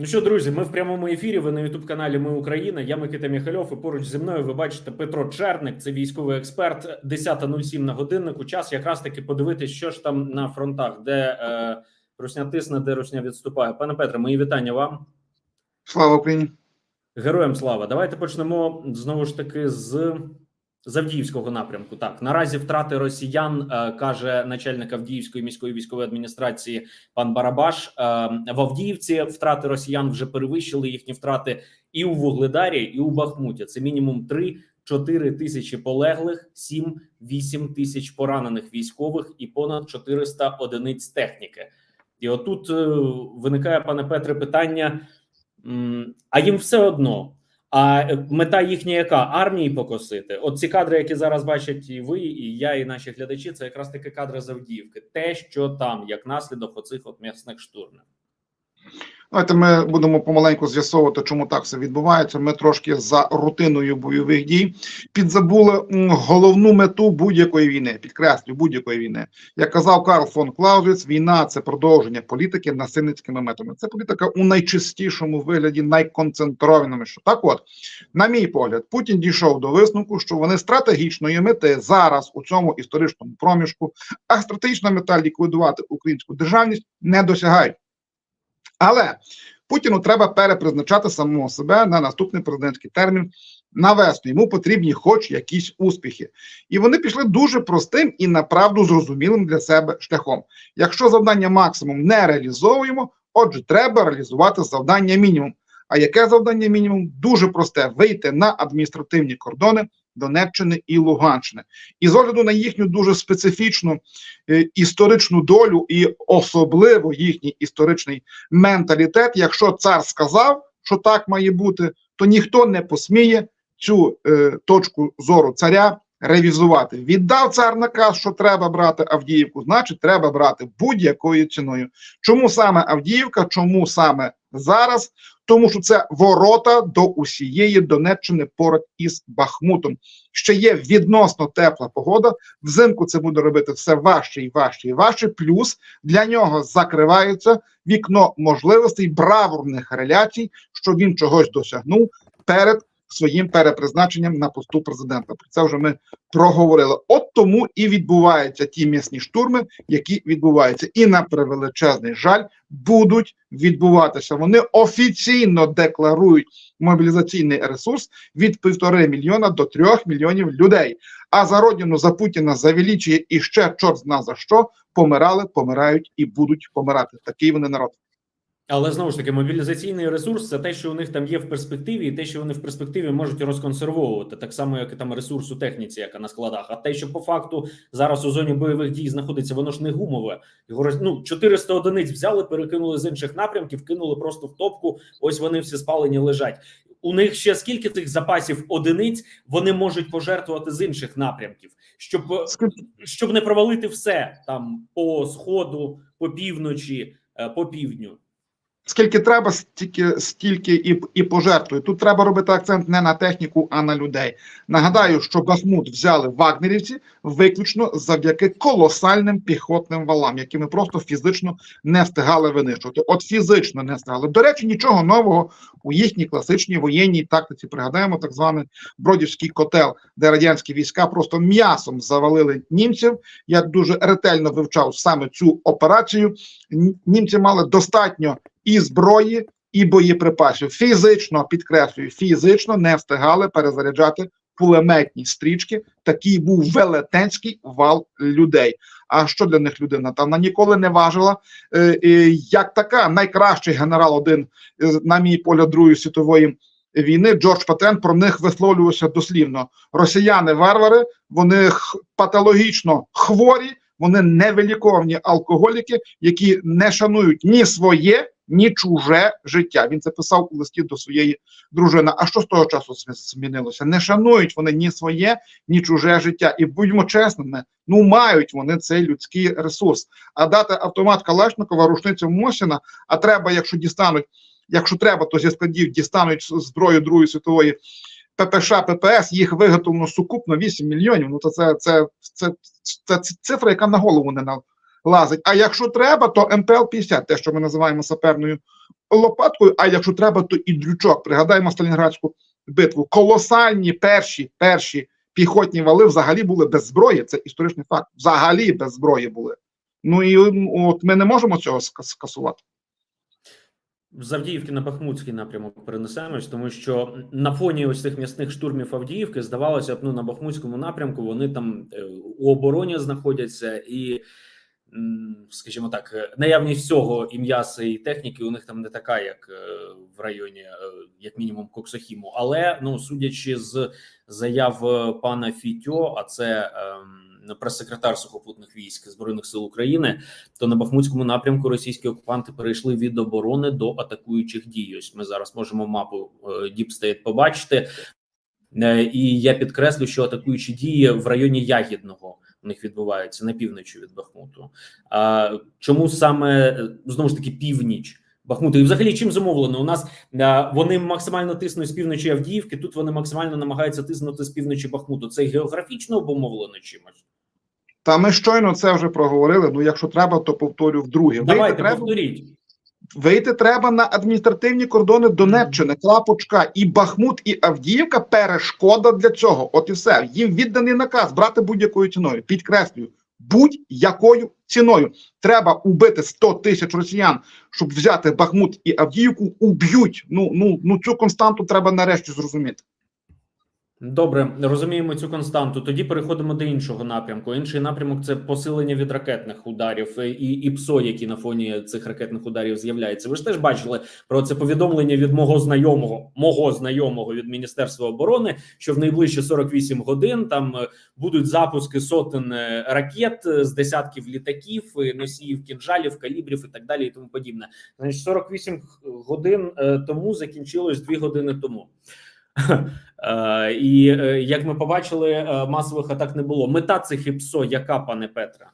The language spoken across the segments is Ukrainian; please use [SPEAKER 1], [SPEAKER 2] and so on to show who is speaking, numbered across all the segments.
[SPEAKER 1] Ну що, друзі, ми в прямому ефірі. Ви на Ютуб каналі Ми Україна. Я Микита Міхальов. І поруч зі мною ви бачите Петро Черник, це військовий експерт. 10.07 на годиннику. Час якраз таки подивитись, що ж там на фронтах, де е, Русня тисне, де Русня відступає. Пане Петре, мої вітання вам.
[SPEAKER 2] Слава Україні!
[SPEAKER 1] Героям слава. Давайте почнемо знову ж таки з Завдіївського напрямку. Так наразі втрати росіян е, каже начальник Авдіївської міської військової адміністрації пан Барабаш. Е, в Авдіївці втрати росіян вже перевищили їхні втрати і у Вугледарі, і у Бахмуті. Це мінімум 3-4 тисячі полеглих, 7-8 тисяч поранених військових і понад 400 одиниць техніки. І отут е, виникає, пане Петре, питання. А їм все одно. А е, мета їхня яка армії покосити? От ці кадри, які зараз бачать і ви, і я, і наші глядачі, це якраз таки кадри Завдіївки, Те, що там, як наслідок оцих от м'ясних штурмів.
[SPEAKER 2] Давайте ми будемо помаленьку з'ясовувати, чому так все відбувається. Ми трошки за рутиною бойових дій підзабули головну мету будь-якої війни. Підкреслю будь-якої війни. Як казав Карл фон Клаузвіц, війна це продовження політики насильницькими методами. Це політика у найчистішому вигляді, найконцентрованому. Що так, от на мій погляд, Путін дійшов до висновку, що вони стратегічної мети зараз у цьому історичному проміжку, а стратегічна мета ліквідувати українську державність не досягають. Але Путіну треба перепризначати самого себе на наступний президентський термін на весну. Йому потрібні хоч якісь успіхи. І вони пішли дуже простим і направду зрозумілим для себе шляхом. Якщо завдання максимум не реалізовуємо, отже, треба реалізувати завдання мінімум. А яке завдання мінімум? Дуже просте: вийти на адміністративні кордони Донеччини і Луганщини. І з огляду на їхню дуже специфічну е, історичну долю і особливо їхній історичний менталітет. Якщо цар сказав, що так має бути, то ніхто не посміє цю е, точку зору царя ревізувати. Віддав цар наказ, що треба брати Авдіївку, значить, треба брати будь-якою ціною. Чому саме Авдіївка? Чому саме зараз? Тому що це ворота до усієї Донеччини поряд із Бахмутом. Ще є відносно тепла погода. Взимку це буде робити все важче і важче і важче. Плюс для нього закривається вікно можливостей бравурних реляцій, що він чогось досягнув перед своїм перепризначенням на посту президента. Про це вже ми проговорили. От тому і відбуваються ті м'ясні штурми, які відбуваються, і на превеличезний жаль будуть відбуватися. Вони офіційно декларують мобілізаційний ресурс від півтори мільйона до трьох мільйонів людей. А за родину, за Путіна, за величіє і ще чорт зна за що помирали, помирають і будуть помирати. Такий вони народ.
[SPEAKER 1] Але знову ж таки, мобілізаційний ресурс це те, що у них там є в перспективі, і те, що вони в перспективі можуть розконсервовувати, так само, як і там ресурс у техніці, яка на складах. А те, що по факту зараз у зоні бойових дій знаходиться, воно ж не гумове. Його ну, 400 одиниць взяли, перекинули з інших напрямків, кинули просто в топку. Ось вони всі спалені лежать. У них ще скільки тих запасів одиниць вони можуть пожертвувати з інших напрямків, щоб щоб не провалити все там по сходу, по півночі, е, по півдню.
[SPEAKER 2] Скільки треба, стільки стільки і, і пожертвує. Тут треба робити акцент не на техніку, а на людей. Нагадаю, що Бахмут взяли вагнерівці виключно завдяки колосальним піхотним валам, які ми просто фізично не встигали винищувати. От фізично не встигали. До речі, нічого нового у їхній класичній воєнній тактиці. Пригадаємо так званий Бродівський котел, де радянські війська просто м'ясом завалили німців. Я дуже ретельно вивчав саме цю операцію. Німці мали достатньо і зброї, і боєприпасів. Фізично підкреслюю, фізично не встигали перезаряджати кулеметні стрічки. Такий був велетенський вал людей. А що для них людина? Та вона ніколи не важила е, е, як така найкращий генерал, один е, на мій погляд Другої світової війни. Джордж Патен про них висловлювався дослівно. Росіяни варвари, вони патологічно хворі, вони невиліковні алкоголіки, які не шанують ні своє, ні чуже життя. Він це писав у листі до своєї дружини. А що з того часу змінилося? Не шанують вони ні своє, ні чуже життя. І будьмо чесними, ну мають вони цей людський ресурс. А дати автомат Калашникова, рушницю Мосіна, а треба, якщо дістануть, якщо треба, то зі складів дістануть зброю Другої світової. ППШ, ППС, їх виготовлено сукупно 8 мільйонів. Ну то це, це, це, це, це цифра, яка на голову не лазить. А якщо треба, то МПЛ-50, те, що ми називаємо саперною лопаткою. А якщо треба, то і дрючок. Пригадаємо Сталінградську битву. Колосальні перші перші піхотні вали взагалі були без зброї. Це історичний факт. Взагалі без зброї були. Ну і от ми не можемо цього скасувати.
[SPEAKER 1] з Авдіївки на Бахмутський напрямок перенесемось, тому що на фоні ось цих м'ясних штурмів Авдіївки здавалося б, ну на Бахмутському напрямку вони там е, у обороні знаходяться, і, скажімо так, е, наявність всього і м'яса, і техніки у них там не така, як е, в районі, е, як мінімум, Коксохіму. Але ну судячи з заяв пана Фітьо, а це ем, прес-секретар сухопутних військ збройних сил України то на Бахмутському напрямку російські окупанти перейшли від оборони до атакуючих дій. Ось ми зараз можемо мапу е, побачити. І я підкреслю, що атакуючі дії в районі Ягідного у них відбуваються на півночі від Бахмуту. А чому саме знову ж таки північ? Бахмуту і взагалі чим замовлено? У нас вони максимально тиснуть з півночі Авдіївки. Тут вони максимально намагаються тиснути з півночі Бахмуту. Це географічно обумовлено чимось.
[SPEAKER 2] Та ми щойно це вже проговорили. Ну, якщо треба, то повторю вдруге.
[SPEAKER 1] Давайте
[SPEAKER 2] треба,
[SPEAKER 1] повторіть.
[SPEAKER 2] Вийти треба на адміністративні кордони Донеччини, Клапочка і Бахмут, і Авдіївка. Перешкода для цього. От і все. Їм відданий наказ брати будь-якою ціною. Підкреслюю, будь-якою ціною. Треба убити 100 тисяч росіян, щоб взяти Бахмут і Авдіївку. Уб'ють. Ну ну ну цю константу треба нарешті зрозуміти.
[SPEAKER 1] Добре, розуміємо цю константу. Тоді переходимо до іншого напрямку. Інший напрямок це посилення від ракетних ударів е, і, і ПСО, які на фоні цих ракетних ударів з'являються. Ви ж теж бачили про це повідомлення від мого знайомого, мого знайомого від Міністерства оборони, що в найближчі 48 годин там е, будуть запуски сотень е, ракет з десятків літаків, носіїв кінжалів, калібрів і так далі, і тому подібне. Значить, 48 годин тому закінчилось 2 години тому. Е, І е, як ми побачили, е, масових атак не було. Мета цих ІПСО, яка, пане Петре?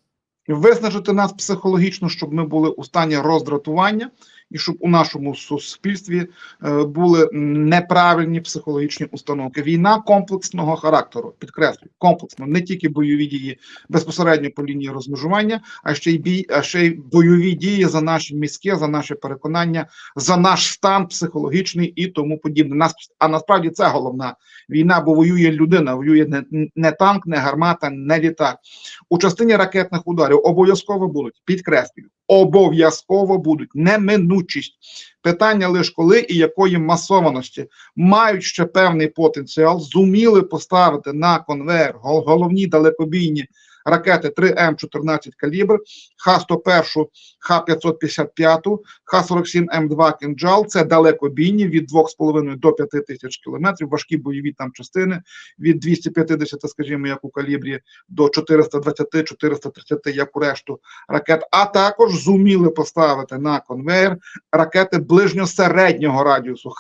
[SPEAKER 2] виснажити нас психологічно, щоб ми були у стані роздратування, і щоб у нашому суспільстві е, були неправильні психологічні установки. Війна комплексного характеру, підкреслюю, комплексно, не тільки бойові дії безпосередньо по лінії розмежування, а ще й бій, а ще й бойові дії за наші мізки, за наші переконання, за наш стан психологічний і тому подібне. Нас а насправді це головна війна, бо воює людина, воює не, не танк, не гармата, не літак. У частині ракетних ударів обов'язково будуть підкреслюю, обов'язково будуть неминучість. Питання лише коли і якої масованості мають ще певний потенціал, зуміли поставити на конвейер головні далекобійні ракети 3М14 калібр, Х-101, Х-555, Х-47М2 «Кинджал» – це далекобійні від 2,5 до 5 тисяч кілометрів, важкі бойові там частини від 250, скажімо, як у калібрі, до 420-430, як у решту ракет, а також зуміли поставити на конвейер ракети ближньо-середнього радіусу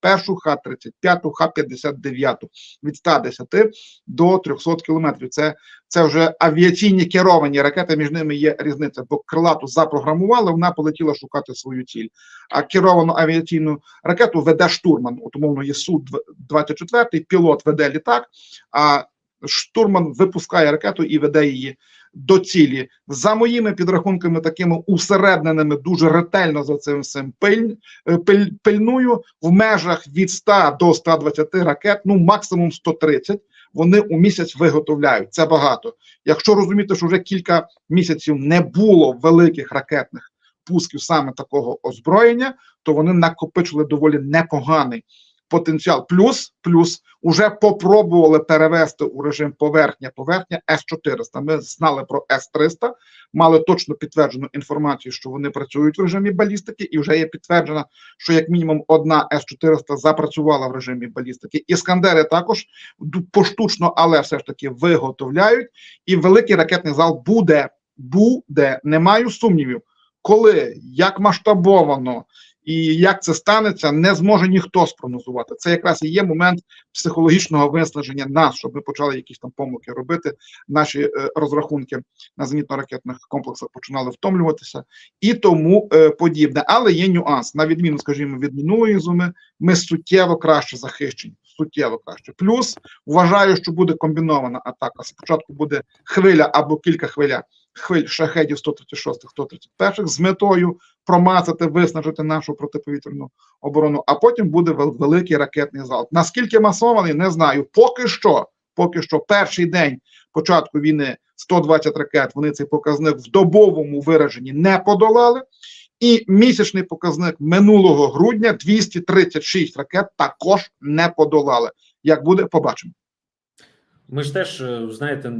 [SPEAKER 2] Х-31, Х-35, Х-59 від 110 до 300 кілометрів. Це, це вже авіаційні керовані ракети, між ними є різниця, бо крилату запрограмували, вона полетіла шукати свою ціль. А керовану авіаційну ракету веде штурман, от умовно є Су-24, пілот веде літак, а штурман випускає ракету і веде її до цілі. За моїми підрахунками, такими усередненими, дуже ретельно за цим всім пиль, е, пиль, пильную в межах від 100 до 120 ракет, ну максимум 130, вони у місяць виготовляють. Це багато. Якщо розуміти, що вже кілька місяців не було великих ракетних пусків саме такого озброєння, то вони накопичили доволі непоганий потенціал. Плюс, плюс уже попробували перевести у режим поверхня-поверхня С-400. Ми знали про С-300, мали точно підтверджену інформацію, що вони працюють в режимі балістики, і вже є підтверджено, що як мінімум одна С-400 запрацювала в режимі балістики. Іскандери також поштучно, але все ж таки виготовляють. І великий ракетний зал буде, буде, не маю сумнівів, коли як масштабовано і як це станеться, не зможе ніхто спрогнозувати. Це якраз і є момент психологічного виснаження нас, щоб ми почали якісь там помилки робити. Наші е, розрахунки на зенітно-ракетних комплексах починали втомлюватися і тому е, подібне. Але є нюанс. На відміну, скажімо, від минулої зими, ми суттєво краще захищені. Суттєво краще. Плюс вважаю, що буде комбінована атака. Спочатку буде хвиля або кілька хвиля хвиль шахедів 136 131 з метою промацати, виснажити нашу протиповітряну оборону. А потім буде великий ракетний залп. Наскільки масований, не знаю. Поки що, поки що, перший день початку війни 120 ракет. Вони цей показник в добовому вираженні не подолали. І місячний показник минулого грудня 236 ракет також не подолали. Як буде, побачимо.
[SPEAKER 1] Ми ж теж е, знаєте,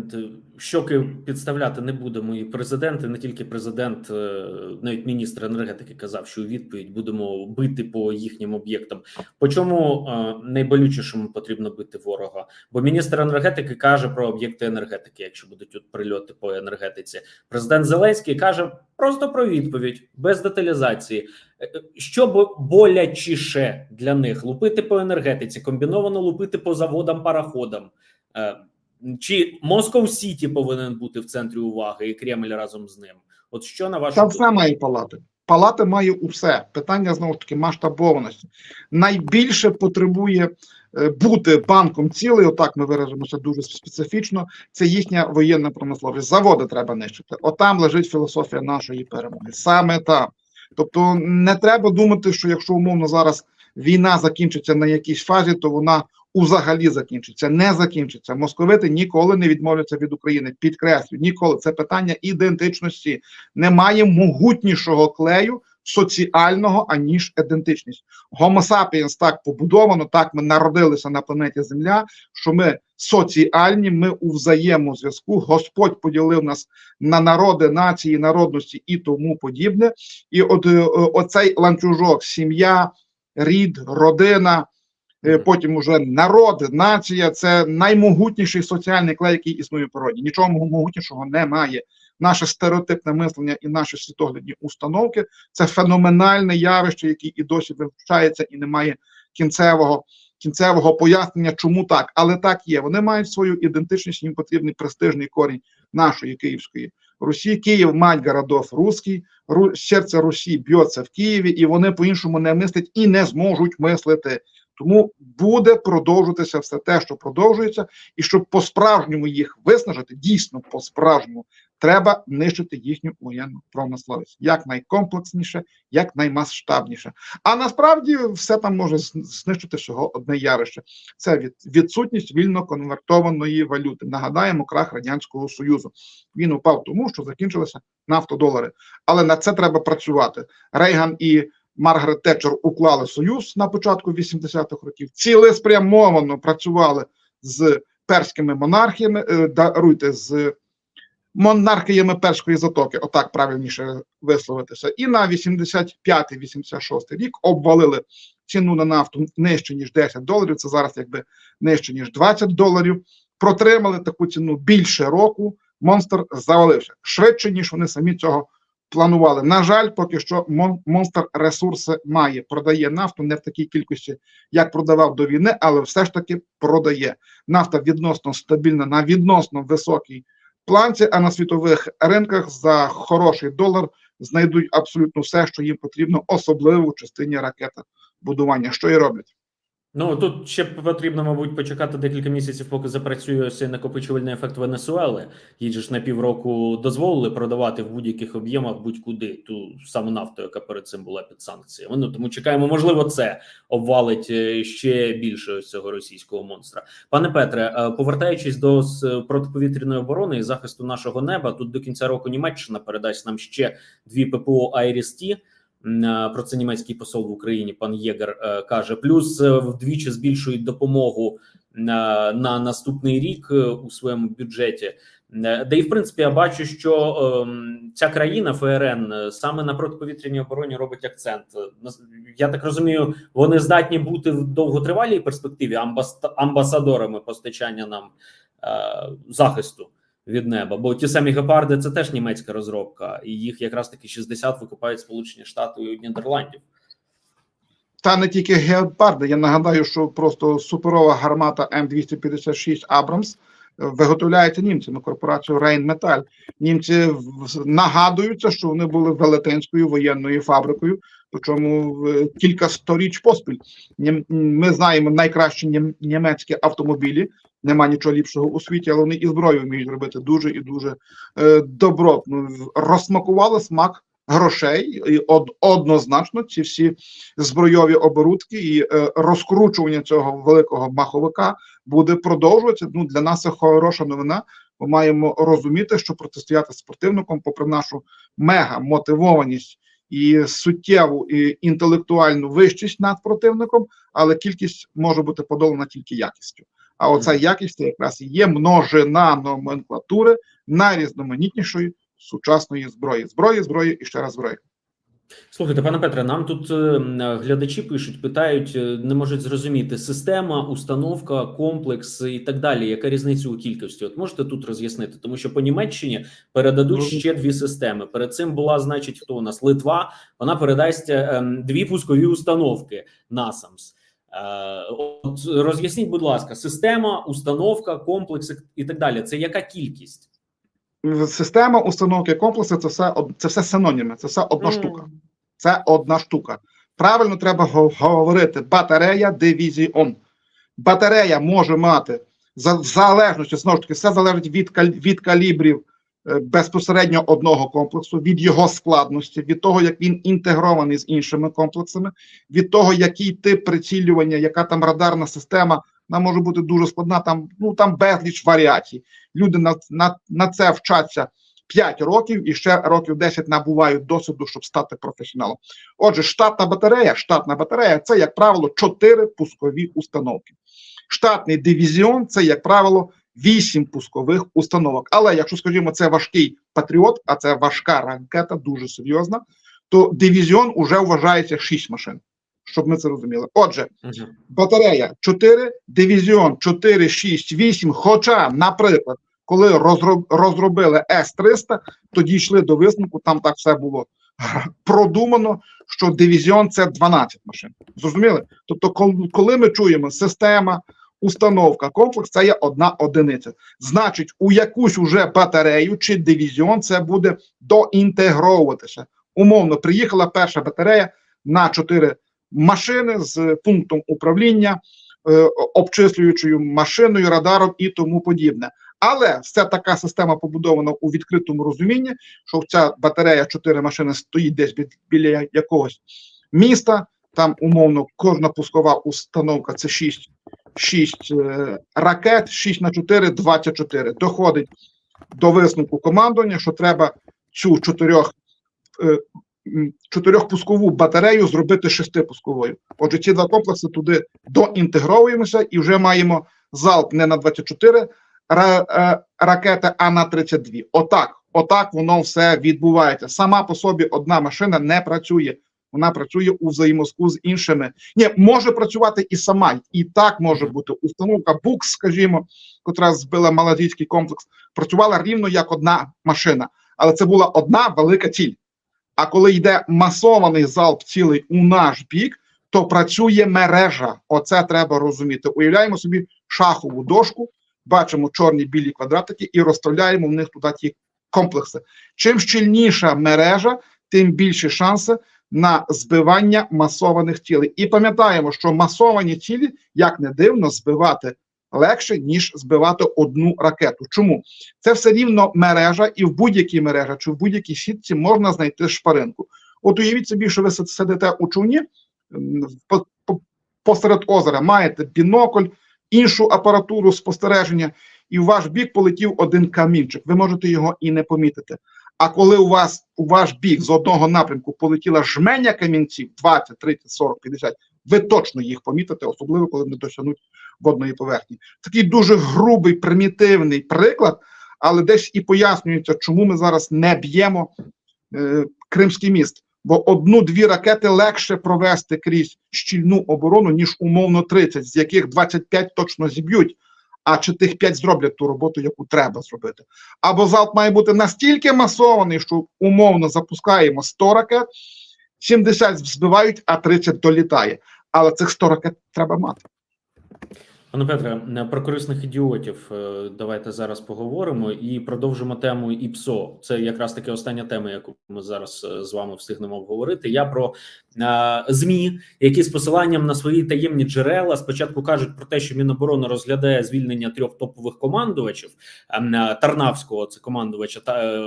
[SPEAKER 1] щоки підставляти не будемо. І президент, і не тільки президент, е, навіть міністр енергетики казав, що у відповідь будемо бити по їхнім об'єктам. По чому е, найболючішому потрібно бити ворога? Бо міністр енергетики каже про об'єкти енергетики, якщо будуть тут прильоти по енергетиці. Президент Зеленський каже просто про відповідь без деталізації. Що болячіше для них лупити по енергетиці, комбіновано лупити по заводам, параходам. Е, Чи Москов Сіті повинен бути в центрі уваги і Кремль разом з ним? От що на вашу
[SPEAKER 2] Там все має палати. Палати має усе. Питання знову ж таки масштабованості. Найбільше потребує е, бути банком цілий, отак ми виражемося дуже специфічно. Це їхня воєнна промисловість. Заводи треба нищити. Отам лежить філософія нашої перемоги. Саме там. Тобто, не треба думати, що якщо умовно зараз війна закінчиться на якійсь фазі, то вона узагалі закінчиться. Не закінчиться. Московити ніколи не відмовляться від України. Підкреслю, ніколи це питання ідентичності. Немає могутнішого клею соціального аніж ідентичність. Homo так побудовано, так ми народилися на планеті Земля, що ми соціальні, ми у взаємозв'язку. Господь поділив нас на народи, нації, народності і тому подібне. І от е, оцей ланцюжок, сім'я, рід, родина. Е. Потім уже народ, нація це наймогутніший соціальний клей, який існує в природі. Нічого могутнішого немає. Наше стереотипне мислення і наші світоглядні установки це феноменальне явище, яке і досі вивчається і не має кінцевого кінцевого пояснення, чому так, але так є. Вони мають свою ідентичність, їм потрібний престижний корінь нашої Київської Русі. Київ, мать городов русський, Ру, серце Русі б'ється в Києві, і вони по-іншому не мислять і не зможуть мислити. Тому буде продовжуватися все те, що продовжується, і щоб по-справжньому їх виснажити, дійсно по-справжньому, треба нищити їхню воєнну промисловість як найкомплексніше, як наймасштабніше. А насправді все там може знищити всього одне явище: це від, відсутність вільно конвертованої валюти. Нагадаємо, крах радянського союзу. Він упав тому, що закінчилися нафтодолари. Але на це треба працювати. Рейган і Маргарет Тетчер уклали союз на початку 80-х років. Цілеспрямовано працювали з перськими монархіями, е, даруйте з монархіями перської затоки, отак правильніше висловитися. І на 85-86 рік обвалили ціну на нафту нижче ніж 10 доларів. Це зараз якби нижче ніж 20 доларів. Протримали таку ціну більше року. Монстр завалився швидше, ніж вони самі цього планували. На жаль, поки що Мон- монстр ресурси має, продає нафту не в такій кількості, як продавав до війни, але все ж таки продає. Нафта відносно стабільна на відносно високій планці, а на світових ринках за хороший долар знайдуть абсолютно все, що їм потрібно, особливо в частині ракетобудування, що і роблять.
[SPEAKER 1] Ну тут ще потрібно, мабуть, почекати декілька місяців, поки запрацює цей накопичувальний ефект Венесуели. Їй ж на півроку дозволили продавати в будь-яких об'ємах будь-куди ту саму нафту, яка перед цим була під санкціями. Ну тому чекаємо, можливо, це обвалить е, ще більше ось цього російського монстра. Пане Петре, е, повертаючись до протиповітряної оборони і захисту нашого неба, тут до кінця року Німеччина передасть нам ще дві ППО Айріс-Ті. Е, Про це німецький посол в Україні пан Єгер е, каже. Плюс е, вдвічі збільшують допомогу на наступний рік у своєму бюджеті. Де і в принципі я бачу, що ем, ця країна ФРН саме на протиповітряній обороні робить акцент. Я так розумію, вони здатні бути в довготривалій перспективі амбасадорами постачання нам захисту від неба. Бо ті самі гепарди це теж німецька розробка, і їх якраз таки 60 викупають Сполучені Штати і Нідерландів.
[SPEAKER 2] Та не тільки гепарди. Я нагадаю, що просто суперова гармата М256 Абрамс виготовляється німцями корпорацією Рейнметаль. Німці нагадуються, що вони були велетенською воєнною фабрикою, причому кілька сторіч поспіль. Ми знаємо найкращі німецькі автомобілі. Нема нічого ліпшого у світі, але вони і зброю вміють робити дуже і дуже е, добротно. Розсмакували смак грошей, і од, однозначно ці всі збройові оборудки і е, розкручування цього великого маховика буде продовжуватися. Ну для нас це хороша новина. Ми маємо розуміти, що протистояти з противником, попри нашу мега мотивованість і суттєву і інтелектуальну вищість над противником, але кількість може бути подолана тільки якістю. А оця якість якраз і є множина номенклатури найрізноманітнішої сучасної зброї. Зброї, зброї і ще раз зброї.
[SPEAKER 1] Слухайте, пане Петре, нам тут е, глядачі пишуть, питають, е, не можуть зрозуміти система, установка, комплекс і так далі. Яка різниця у кількості? От можете тут роз'яснити, тому що по Німеччині передадуть
[SPEAKER 2] Ну,
[SPEAKER 1] ще дві системи. Перед цим була, значить, хто у нас Литва. Вона передасть е, ем, дві пускові установки. Е, От роз'ясніть, будь ласка, система, установка, комплекс і так далі. Це яка кількість?
[SPEAKER 2] Система установки комплексу це все це все синоніми, це все одна штука. Це одна штука. Правильно треба говорити батарея дивізіон. Батарея може мати за в залежності, знову ж таки, все залежить від, від калібрів е, безпосередньо одного комплексу, від його складності, від того, як він інтегрований з іншими комплексами, від того, який тип прицілювання, яка там радарна система, вона може бути дуже складна, там, ну, там безліч варіацій. Люди на, на, на це вчаться 5 років і ще років 10 набувають досвіду, щоб стати професіоналом. Отже, штатна батарея, штатна батарея це, як правило, 4 пускові установки. Штатний дивізіон це, як правило, 8 пускових установок. Але якщо, скажімо, це важкий патріот, а це важка ракета, дуже серйозна, то дивізіон уже вважається 6 машин. Щоб ми це розуміли. Отже, батарея 4, дивізіон 4, 6, 8. Хоча, наприклад, коли розробили С-300, то дійшли до висновку, там так все було продумано, що дивізіон це 12 машин. Зрозуміли? Тобто, коли ми чуємо система, установка, комплекс, це є одна одиниця. Значить, у якусь уже батарею чи дивізіон це буде доінтегровуватися. Умовно, приїхала перша батарея на 4 машини з пунктом управління, е, обчислюючою машиною, радаром і тому подібне. Але це така система побудована у відкритому розумінні, що ця батарея 4 машини стоїть десь біля якогось міста. Там умовно кожна пускова установка це 6, 6 е, ракет, 6 на 4, 24. Доходить до висновку командування, що треба цю чотирьох е, чотирьохпускову батарею зробити шестипусковою. Отже, ці два комплекси туди доінтегровуємося і вже маємо залп не на 24 ра, е, ракети, а на 32. Отак, отак воно все відбувається. Сама по собі одна машина не працює. Вона працює у взаємозв'язку з іншими. Ні, може працювати і сама, і так може бути установка Букс, скажімо, котра збила малазійський комплекс, працювала рівно як одна машина, але це була одна велика ціль. А коли йде масований залп цілий у наш бік, то працює мережа. Оце треба розуміти. Уявляємо собі шахову дошку, бачимо чорні білі квадратики і розставляємо в них туди ті комплекси. Чим щільніша мережа, тим більші шанси на збивання масованих цілей. І пам'ятаємо, що масовані цілі, як не дивно, збивати легше, ніж збивати одну ракету. Чому? Це все рівно мережа, і в будь-якій мережі чи в будь-якій сітці можна знайти шпаринку. От уявіть собі, що ви сидите у човні посеред озера, маєте бінокль, іншу апаратуру спостереження, і в ваш бік полетів один камінчик. Ви можете його і не помітити. А коли у вас у ваш бік з одного напрямку полетіла жменя камінців 20, 30, 40, 50, ви точно їх помітите, особливо коли вони досягнуть водної поверхні. Такий дуже грубий, примітивний приклад, але десь і пояснюється, чому ми зараз не б'ємо е, Кримський міст. Бо одну-дві ракети легше провести крізь щільну оборону, ніж умовно 30, з яких 25 точно зіб'ють. А чи тих 5 зроблять ту роботу, яку треба зробити? Або залп має бути настільки масований, що умовно запускаємо 100 ракет, 70 збивають, а 30 долітає. Але цих 100 ракет треба мати.
[SPEAKER 1] Пане Петре, е, про корисних ідіотів е, давайте зараз поговоримо і продовжимо тему ІПСО. Це якраз таки остання тема, яку ми зараз е, з вами встигнемо обговорити. Я про е, змі, які з посиланням на свої таємні джерела спочатку кажуть про те, що Міноборони розглядає звільнення трьох топових командувачів ем, Тарнавського, це командувача та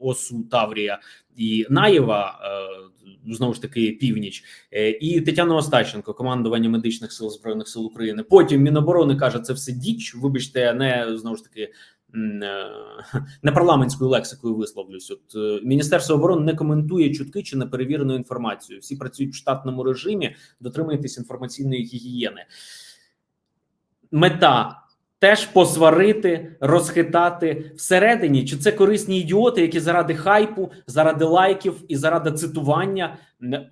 [SPEAKER 1] ОСУ Таврія і Наєва. е, Знову ж таки, північ Е, і Тетяна Остащенко, командування медичних сил збройних сил України. Потім Міноборони каже, це все діч. Вибачте, не знову ж таки е, не парламентською лексикою висловлюсь. От Міністерство оборони не коментує чутки чи неперевірену інформацію. Всі працюють в штатному режимі. Дотримуйтесь інформаційної гігієни. Мета. Теж посварити, розхитати всередині, чи це корисні ідіоти, які заради хайпу, заради лайків і заради цитування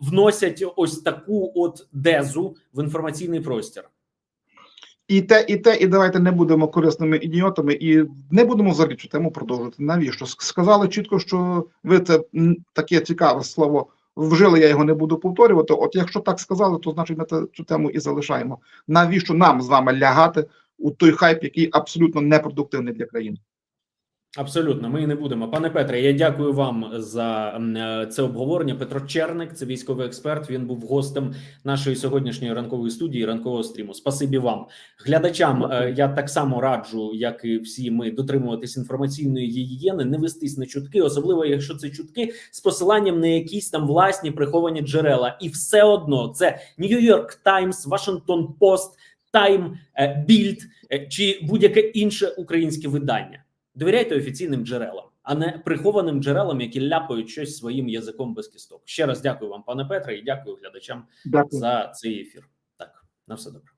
[SPEAKER 1] вносять ось таку от дезу в інформаційний простір.
[SPEAKER 2] І те, і те, і давайте не будемо корисними ідіотами, і не будемо взагалі цю тему продовжувати. Навіщо? Сказали чітко, що ви це таке цікаве слово вжили, я його не буду повторювати. От якщо так сказали, то значить ми цю тему і залишаємо. Навіщо нам з вами лягати у той хайп, який абсолютно непродуктивний для країни?
[SPEAKER 1] Абсолютно, ми і не будемо. Пане Петре, я дякую вам за е, це обговорення. Петро Черник, це військовий експерт. Він був гостем нашої сьогоднішньої ранкової студії, ранкового стріму. Спасибі вам, глядачам. е, Я так само раджу, як і всі ми, дотримуватись інформаційної гігієни, не вестись на чутки, особливо якщо це чутки з посиланням на якісь там власні приховані джерела, і все одно це Нью-Йорк Таймс, Вашингтон Пост, Тайм, е, Більд е, чи будь-яке інше українське видання. Довіряйте офіційним джерелам, а не прихованим джерелам, які ляпають щось своїм язиком без кісток. Ще раз дякую вам, пане Петре, і дякую глядачам
[SPEAKER 2] Дякую.
[SPEAKER 1] за цей ефір. Так, на все добре.